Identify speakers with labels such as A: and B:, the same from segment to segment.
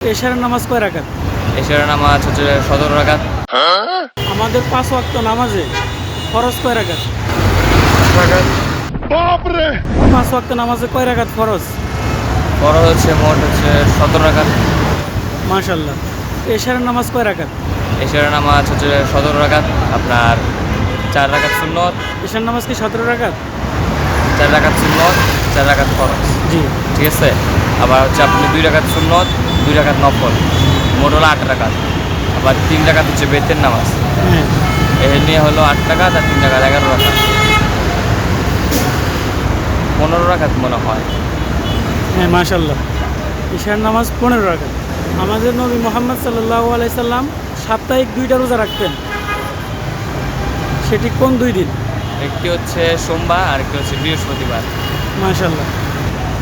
A: এশারের নামাজ কয় রাকাত?
B: এশারের নামাজ হচ্ছে সতেরো রাকাত।
A: আমাদের পাঁচ ওয়াক্ত নামাজে ফরজ কয় রাকাত? পাঁচ ওয়াক্ত নামাজে কয় রাকাত ফরজ?
B: বড় হচ্ছে মোট হচ্ছে সতেরো রাকাত।
A: মাশাল্লাহ এশারের নামাজ কয় রাকাত?
B: এশারের নামাজ হচ্ছে সতেরো রাকাত আপনার চার রাকাত সুন্নত।
A: এশার নামাজ কি সতেরো রাকাত?
B: চার রাকাত সুন্নত চার রাকাত খরচ
A: জি।
B: ঠিক আছে? আবার হচ্ছে আপনি দুই রাকাত সুন্নত দুই রাকাত নফল মোট হলো আট রাকাত আবার তিন রাকাত হচ্ছে বেতের নামাজ।
A: হ্যাঁ।
B: এর নিয়ে হলো আট টাকা আর তিন টাকা এগারো টাকা পনেরো রাখাত মনে হয়।
A: হ্যাঁ মাশাল্লাহ ঈশার নামাজ পনেরো রাকাত আমাদের নবী মোহাম্মদ সাল্লাহ আলাইসাল্লাম সাপ্তাহিক দুইটা রোজা রাখতেন। সেটি কোন দুই দিন?
B: একটি হচ্ছে সোমবার আর একটি হচ্ছে বৃহস্পতিবার।
A: মাশাল্লাহ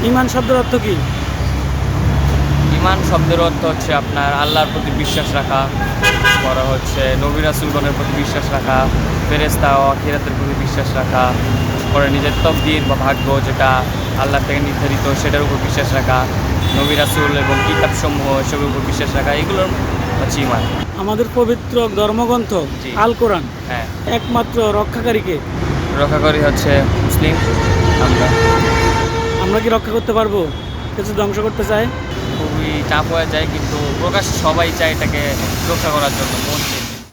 A: ইমান শব্দের অর্থ কি?
B: ইমান শব্দের অর্থ হচ্ছে আপনার আল্লাহর প্রতি বিশ্বাস রাখা। পরে হচ্ছে নবী রাসুলগণের প্রতি বিশ্বাস রাখা ফেরেস্তা ও আখিরাতের প্রতি বিশ্বাস রাখা পরে নিজের তকদির বা ভাগ্য যেটা আল্লাহ থেকে নির্ধারিত সেটার উপর বিশ্বাস রাখা নবী রাসুল এবং কিতাবসমূহ এসবের উপর বিশ্বাস রাখা এগুলোর হচ্ছে ইমান
A: আমাদের পবিত্র ধর্মগ্রন্থ আল কোরআন
B: হ্যাঁ।
A: একমাত্র রক্ষাকারীকে।
B: রক্ষাকারী হচ্ছে মুসলিম আমরা।
A: আমরা কি রক্ষা করতে পারব? কিছু ধ্বংস করতে চাই
B: খুবই চাপ হয়ে যায় কিন্তু প্রকাশ সবাই চায় এটাকে রক্ষা করার জন্য মন থেকে।